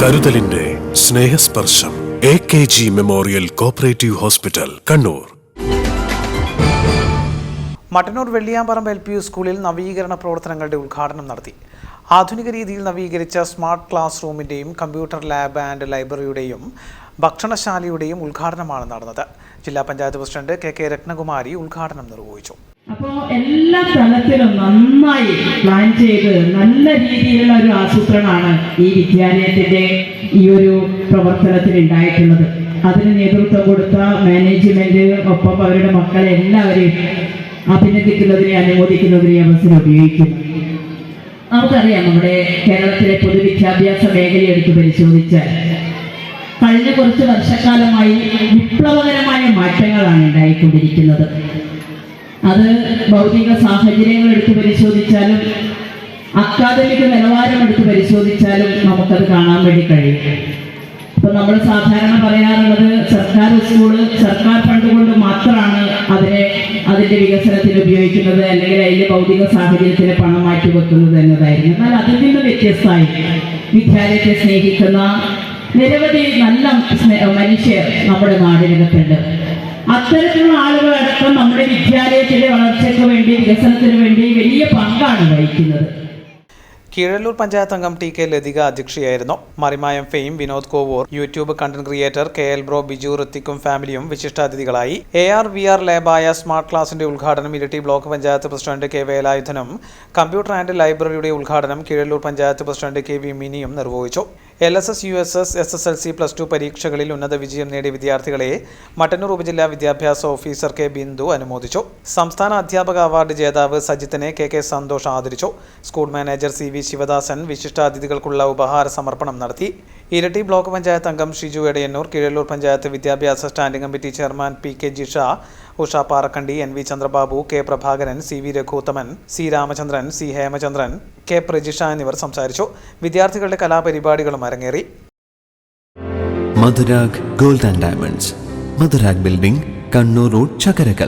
കരുതലിന്റെ Snehasparsham A K G memorial cooperative hospital Kannur. Mattannur Velliyamparamba L P U സ്കൂളിൽ നവീകരണ പ്രവർത്തനങ്ങളുടെ ഉദ്ഘാടനം നടത്തി. ആധുനിക രീതിയിൽ നവീകരിച്ച സ്മാർട്ട് ക്ലാസ് റൂമിന്റെയും കമ്പ്യൂട്ടർ ലാബ് ആൻഡ് ലൈബ്രറിയുടെയും ഭക്ഷണശാലയുടെയും ഉദ്ഘാടനമാണ് നടന്നത്. ജില്ലാ panchayat president K K Ratnakumari ഉദ്ഘാടനം നിർവഹിച്ചു. അപ്പോൾ എല്ലാ തലത്തിലും നന്നായി പ്ലാൻ ചെയ്ത് നല്ല രീതിയിലുള്ള ഒരു ആസൂത്രണമാണ് ഈ വിദ്യാലയത്തിന്റെ ഈ ഒരു പ്രവർത്തനത്തിൽ ഉണ്ടായിട്ടുള്ളത്. അതിന് നേതൃത്വം കൊടുത്ത മാനേജ്മെന്റ് ഒപ്പം അവരുടെ മക്കളെ എല്ലാവരെയും അഭിനന്ദിക്കുന്നതിനെ അനുമോദിക്കുന്നതിനെ അവസരം ഉപയോഗിക്കുന്നു നമുക്കറിയാം നമ്മുടെ കേരളത്തിലെ പൊതുവിദ്യാഭ്യാസ മേഖല എടുത്ത് പരിശോധിച്ചാൽ കഴിഞ്ഞ കുറച്ച് വർഷക്കാലമായി വിപ്ലവകരമായ മാറ്റങ്ങളാണ് ഉണ്ടായിക്കൊണ്ടിരിക്കുന്നത്. അത് ഭൗതിക സാഹചര്യങ്ങൾ എടുത്ത് പരിശോധിച്ചാലും അക്കാദമിക നിലവാരം എടുത്ത് പരിശോധിച്ചാലും നമുക്കത് കാണാൻ വേണ്ടി കഴിയും. ഇപ്പൊ നമ്മൾ സാധാരണ പറയാറുള്ളത് സർക്കാർ സ്കൂൾ സർക്കാർ ഫണ്ട് കൊണ്ട് മാത്രമാണ് അതിനെ അതിന്റെ വികസനത്തിന് ഉപയോഗിക്കുന്നത് അല്ലെങ്കിൽ അതിന്റെ ഭൗതിക സാഹചര്യത്തിന് പണം മാറ്റി വെക്കുന്നത് എന്നതായിരുന്നു എന്നാൽ അതിൽ നിന്ന് വ്യത്യസ്തമായി വിദ്യാലയത്തെ സ്നേഹിക്കുന്ന നിരവധി നല്ല മനുഷ്യർ നമ്മുടെ നാടിനകത്തുണ്ട്. അത്തരത്തിലുള്ള ആളുകളടക്കം നമ്മുടെ വിദ്യാലയത്തിന്റെ വളർച്ചയ്ക്ക് വേണ്ടി വികസനത്തിന് വേണ്ടി വലിയ പങ്കാണ് വഹിക്കുന്നത്. കീഴല്ലൂർ പഞ്ചായത്ത് അംഗം T K Lathika അധ്യക്ഷയായിരുന്നു. Marimayam fame Vinod Kovoor YouTube content creator K L bro Biju ഋത്തിക്കും ഫാമിലിയും വിശിഷ്ടാതിഥികളായി. എ ആർ വി ആർ ലാബായ സ്മാർട്ട് ക്ലാസിന്റെ ഉദ്ഘാടനം Iritty block panchayat president K വേലായുധനും computer and ലൈബ്രറിയുടെ ഉദ്ഘാടനം Keezhallur panchayat president K V മിനിയും നിർവഹിച്ചു. L S S U S S S S L C plus two പരീക്ഷകളിൽ ഉന്നത വിജയം നേടിയ വിദ്യാർത്ഥികളെ മട്ടന്നൂർ ഉപജില്ലാ വിദ്യാഭ്യാസ ഓഫീസർ കെ ബിന്ദു അനുമോദിച്ചു. സംസ്ഥാന അധ്യാപക അവാർഡ് ജേതാവ് സജിത്തിനെ കെ കെ സന്തോഷ് ആദരിച്ചു. School manager C V Sivadasan വിശിഷ്ടാതിഥികൾക്കുള്ള ഉപഹാര സമർപ്പണം നടത്തി. ഇരട്ടി ബ്ലോക്ക് പഞ്ചായത്ത് അംഗം ഷിജു എടയന്നൂർ കീഴല്ലൂർ പഞ്ചായത്ത് വിദ്യാഭ്യാസ standing committee chairman P K Jisha Usha Parakkandi N V Chandrababu K Prabhakaran C V Raghuthaman C Ramachandran C Hemachandran K Prajisha എന്നിവർ സംസാരിച്ചു. വിദ്യാർത്ഥികളുടെ കലാപരിപാടികളും അരങ്ങേറി. Madhurag gold and diamonds Madhurag building Kannur road Chakkarakkal